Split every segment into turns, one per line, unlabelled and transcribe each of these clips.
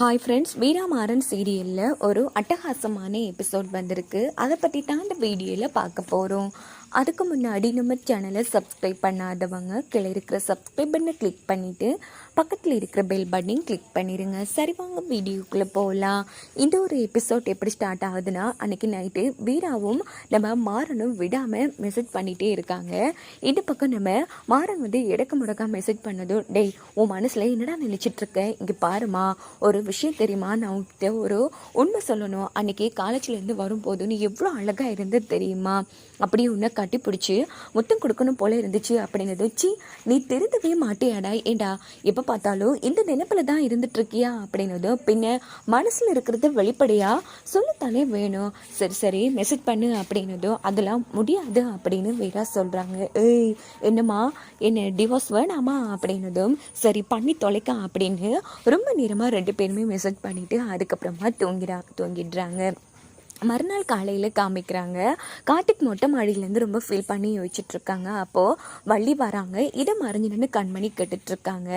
Hi friends வீராமாறன் சீரியலில் ஒரு அட்டகாசமான எபிசோட் வந்திருக்கு. அதை பற்றி தான் இந்த வீடியோவில் பார்க்க போகிறோம் அதுக்கு முன்னாடி நம்ம சேனலை சப்ஸ்கிரைப் பண்ணாதவங்க கீழே இருக்கிற சப்ஸ்கிரைப் பண்ணை கிளிக் பண்ணிவிட்டு பக்கத்தில் இருக்கிற பெல் பட்டனையும் கிளிக் பண்ணிடுங்க சரி வாங்க வீடியோக்குள்ளே போகலாம் இந்த ஒரு எபிசோட் எப்படி ஸ்டார்ட் ஆகுதுன்னா அன்றைக்கி நைட்டு வீராவும் நம்ம மாறனும் விடாமல் மெசேஜ் பண்ணிகிட்டே இருக்காங்க. இந்த பக்கம் நம்ம மாறன் வந்து இடக்க முடக்கா மெசேஜ் பண்ணதும் டேய் உன் மனசில் என்னடா நினச்சிட்ருக்கேன் இங்கே பாருமா ஒரு விஷயம் தெரியுமா? நான் உங்ககிட்ட ஒரு உண்மை சொல்லணும். அன்றைக்கி காலேஜ்லேருந்து வரும்போது நீ எவ்வளோ அழகாக இருந்து தெரியுமா? அப்படி உன்னை கட்டி பிடிச்சி முத்தம் கொடுக்கணும் போல இருந்துச்சு அப்படிங்கிறது சி நீ திருந்தவே மாட்டியாடா ஏண்டா எப்போ பார்த்தாலும் இந்த நினைப்பில் தான் இருந்துட்டு இருக்கியா அப்படின்னதும் பின்ன மனசில் இருக்கிறது வெளிப்படையாக சொல்லத்தானே வேணும். சரி சரி மெசேஜ் பண்ணு அப்படின்னதும் அதெல்லாம் முடியாது அப்படின்னு வீரா சொல்கிறாங்க ஏய் என்னம்மா என்ன டிவோர்ஸ் வேணாமா? அப்படின்னதும் சரி பண்ணி தொலைக்க அப்படின்னு ரொம்ப நேரமாக ரெண்டு பேருமே மெசேஜ் பண்ணிவிட்டு அதுக்கப்புறமா தூங்கிடா தூங்கிடுறாங்க. மறுநாள் காலையில் காமிக்கிறாங்க. கார்த்திக் மொட்டை மாடியிலேருந்து ரொம்ப ஃபீல் பண்ணி யோசிச்சுட்ருக்காங்க. அப்போது வள்ளி வராங்க. இதை மறைஞ்சு நின்று கண்மணி கேட்டுட்ருக்காங்க.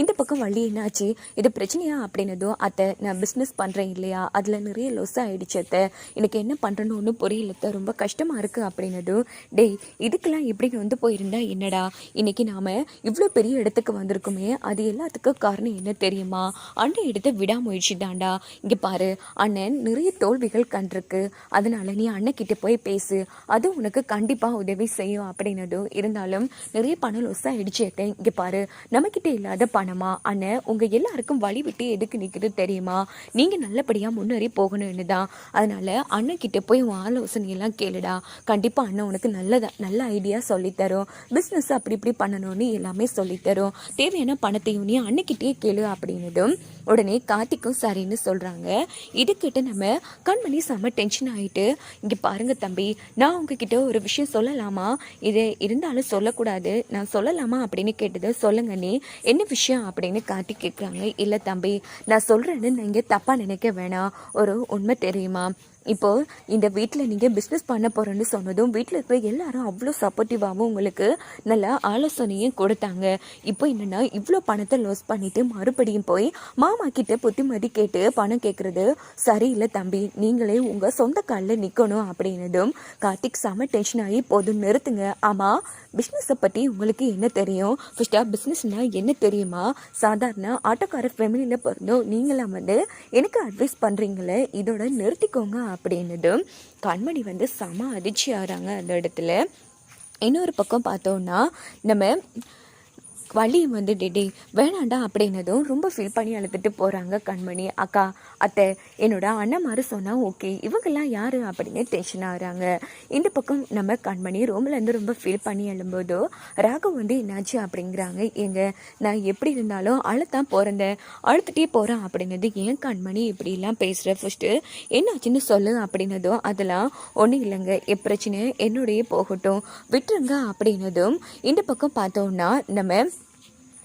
இந்த பக்கம் வள்ளி என்னாச்சு? இது பிரச்சனையா அப்படின்னதும் அத்தை நான் பிஸ்னஸ் பண்ணுறேன் இல்லையா? அதில் நிறைய லொஸ் ஆகிடுச்சு அத்தை. எனக்கு என்ன பண்ணுறேன்னு ஒன்றும் புரியலத்தை ரொம்ப கஷ்டமாக இருக்குது அப்படின்னதும் டேய் இதுக்கெல்லாம் எப்படி வந்து போயிருந்தா என்னடா? இன்னைக்கு நாம் இவ்வளோ பெரிய இடத்துக்கு வந்திருக்குமே. அது எல்லாத்துக்கும் காரணம் என்ன தெரியுமா? அண்ணன் இடத்த விடாமுயற்சி தாண்டா இங்கே பாரு அண்ணன் நிறைய தோல்விகள் கண்டிருக்கு அதனால நீ அண்ணக்கிட்ட போய் பேசு. அது உனக்கு கண்டிப்பாக உதவி செய்யும் அப்படின்னதும் இருந்தாலும் நிறைய பணம் லொஸ் ஆயிடுச்சு இங்கே பாரு நம்மக்கிட்ட இல்லாத பணமா? அண்ணன் உங்கள் எல்லாருக்கும் வழி விட்டு எதுக்கு நிற்குது தெரியுமா? நீங்கள் நல்லபடியாக முன்னேறி போகணும்னு தான். அதனால அண்ணக்கிட்ட போய் உன் ஆலோசனையெல்லாம் கேளுடா. கண்டிப்பாக அண்ணன் உனக்கு நல்லதா நல்ல ஐடியா சொல்லித்தரும் பிஸ்னஸ் அப்படி இப்படி பண்ணணும்னு எல்லாமே சொல்லித்தரும் தேவையான பணத்தையும் நீ அன்னைக்கிட்டே கேளு அப்படின்னதும் உடனே கார்த்திக்கும் சரின்னு சொல்கிறாங்க இதுக்கிட்ட நம்ம கண்மணி செம்ம டென்ஷன் ஆகிட்டு இங்கே பாருங்க தம்பி நான் உங்ககிட்ட ஒரு விஷயம் சொல்லலாமா? இது இருந்தாலும் சொல்லக்கூடாது. நான் சொல்லலாமா அப்படின்னு கேட்டது சொல்லுங்க நீ. என்ன விஷயம் அப்படின்னு காட்டி கேட்குறாங்க. இல்லை தம்பி நான் சொல்கிறேன்னு நீங்கள் தப்பாக நினைக்க வேணாம். ஒரு உண்மை தெரியுமா? இப்போ இந்த வீட்டில் நீங்கள் பிஸ்னஸ் பண்ண போகிறேன்னு சொன்னதும் வீட்டில் இருக்கிற எல்லாரும் அவ்வளோ சப்போர்ட்டிவாகவும் உங்களுக்கு நல்ல ஆலோசனையும் கொடுத்தாங்க. இப்போ என்னென்னா இவ்வளோ பணத்தை லாஸ் பண்ணிவிட்டு மறுபடியும் போய் மாமா கிட்ட புத்திமதி கேட்டு பணம் கேட்குறது சரியில்லை தம்பி நீங்களே உங்கள் சொந்த காலில் நிற்கணும் அப்படின்னதும் கார்த்திக் செம டென்ஷன் ஆகி போதும் நிறுத்துங்க. ஆமாம் பிஸ்னஸை பற்றி உங்களுக்கு என்ன தெரியும்? ஃபஸ்ட்டாக பிஸ்னஸ்னால் என்ன தெரியுமா? சாதாரண ஆட்டோக்கார ஃபேமிலியில் பிறந்தோம் நீங்களாம் வந்து எனக்கு அட்வைஸ் பண்ணுறீங்களே இதோட நிறுத்திக்கோங்க அப்படின்னதும் கண்மணி வந்து செம அதிர்ச்சி ஆகிறாங்க அந்த இடத்துல. இன்னொரு பக்கம் பார்த்தோன்னா நம்ம வழியும் வந்து டெடி வேணாண்டா அப்படின்னதும் ரொம்ப ஃபீல் பண்ணி அழுதுட்டு போகிறாங்க கண்மணி அக்கா அத்தை என்னோட அண்ணன் மாதிரி சொன்னால் ஓகே இவங்கெல்லாம் யார் அப்படின்னு டென்ஷன் ஆகிறாங்க. இந்த பக்கம் நம்ம கண்மணி ரூம்லேருந்து ரொம்ப ஃபீல் பண்ணி எழும்போதோ ராகவ் வந்து என்னாச்சு அப்படிங்கிறாங்க. எங்க நான் எப்படி இருந்தாலும் அழுத்தான் பிறந்தேன் அழுத்துட்டே போகிறேன் அப்படின்னது ஏன் கண்மணி இப்படிலாம் பேசுகிற ஃபஸ்ட்டு என்னாச்சுன்னு சொல்லு அப்படின்னதும் அதெல்லாம் ஒன்றும் இல்லைங்க. என் என்னுடைய போகட்டும். விட்டுருங்க அப்படின்னதும் இந்த பக்கம் பார்த்தோம்னா நம்ம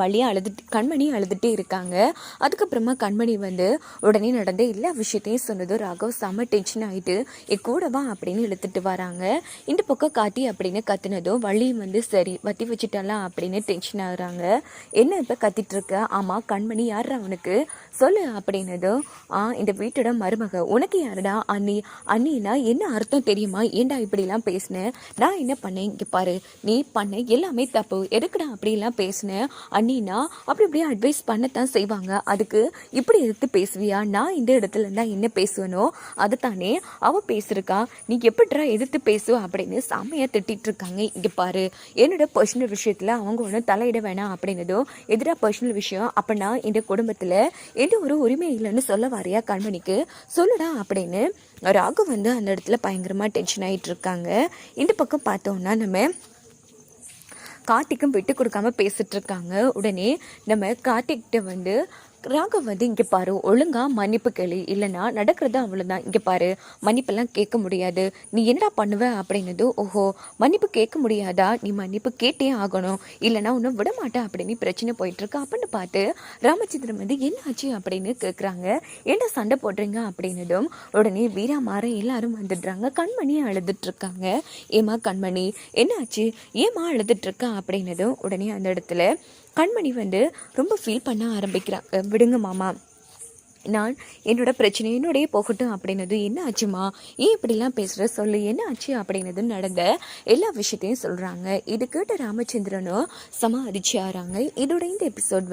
வழியாக அழுதுட்டு கண்மணி அழுதுகிட்டே இருக்காங்க. அதுக்கப்புறமா கண்மணி வந்து உடனே நடந்த எல்லா விஷயத்தையும் சொன்னதும் ராகவ் செம்ம டென்ஷன் ஆகிட்டு என் கூட வா அப்படின்னு இழுத்துட்டு வராங்க. இந்த பக்கம் காட்டி அப்படின்னு கத்துனதும் வழியும் வந்து சரி வத்தி வச்சுட்டாலாம் அப்படின்னு டென்ஷன் ஆகுறாங்க. என்ன இப்போ கத்திட்டு இருக்க? ஆமாம் கண்மணி யார் அவனுக்கு சொல்லு அப்படின்னதும் ஆ இந்த வீட்டோட மருமக. உனக்கு யாருடா? அண்ணி அண்ணினா என்ன அர்த்தம் தெரியுமா? ஏன்டா இப்படிலாம் பேசினேன் நான் என்ன பண்ணேன்? இங்கே பாரு நீ பண்ண எல்லாமே தப்பு. எதுக்குடா அப்படிலாம் பேசினேன் பண்ணினா அப்படி இப்படியே அட்வைஸ் பண்ணத்தான் செய்வாங்க. அதுக்கு இப்படி எடுத்து பேசுவியா? நான் இந்த இடத்துல இருந்தா என்ன பேசுவனோ? அதை தானே அவ பேசிருக்கா நீ எப்படிடா எதிர்த்து பேசுவ? அப்படின்னு செம்மையா திட்டிட்டு இருக்காங்க. இங்க பாரு என்னோட பர்சனல் விஷயத்துல அவங்க ஒன்றும் தலையிட வேணாம் அப்படின்னதும் எதிராக பர்சனல் விஷயம்? அப்படின்னா இந்த குடும்பத்துல எந்த ஒரு உரிமை இல்லைன்னு சொல்ல வாரியா கண்மணிக்கு? சொல்லுடா அப்படின்னு ராகு வந்து அந்த இடத்துல பயங்கரமா டென்ஷன் ஆயிட்டு இருக்காங்க. இந்த பக்கம் பார்த்தோம்னா நம்ம கார்த்திக்கும் விட்டு கொடுக்காம பேசிட்டு இருக்காங்க. உடனே நம்ம கார்த்திக்கிட்ட வந்து ராகவ் வந்து இங்கே பாரு ஒழுங்கா மன்னிப்பு கேளு. இல்லைன்னா நடக்கிறது அவ்வளோதான் இங்கே பாரு மன்னிப்பெல்லாம் கேட்க முடியாது. நீ என்னடா பண்ணுவ அப்படின்னது ஓஹோ மன்னிப்பு கேட்க முடியாதா? நீ மன்னிப்பு கேட்டே ஆகணும். இல்லைன்னா ஒன்றும் விடமாட்டேன் அப்படின்னு பிரச்சனை போயிட்டுருக்கு. அப்படின்னு பார்த்து ராமச்சந்திரன் வந்து என்ன ஆச்சு அப்படின்னு கேட்குறாங்க என்ன சண்டை போடுறீங்க? அப்படின்னதும் உடனே வீரா மாற எல்லாரும் வந்துடுறாங்க. கண்மணியை அழுதுட்ருக்காங்க ஏமா கண்மணி என்னாச்சு? ஏமா அழுதுட்ருக்கா அப்படின்னதும் உடனே அந்த இடத்துல கண்மணி வந்து ரொம்ப ஃபீல் பண்ண ஆரம்பிக்கிறாங்க விடுங்க மாமா. நான் என்னோட பிரச்சனை என்னுடைய போகட்டும் அப்படின்னது என்ன ஆச்சுமா? ஏன் இப்படிலாம் பேசுகிற சொல்லு என்ன ஆச்சு? அப்படின்னது நடந்த எல்லா விஷயத்தையும் சொல்கிறாங்க இது கேட்ட ராமச்சந்திரனும் சம அதிர்ச்சியாகிறாங்க இதோட இந்த எபிசோட்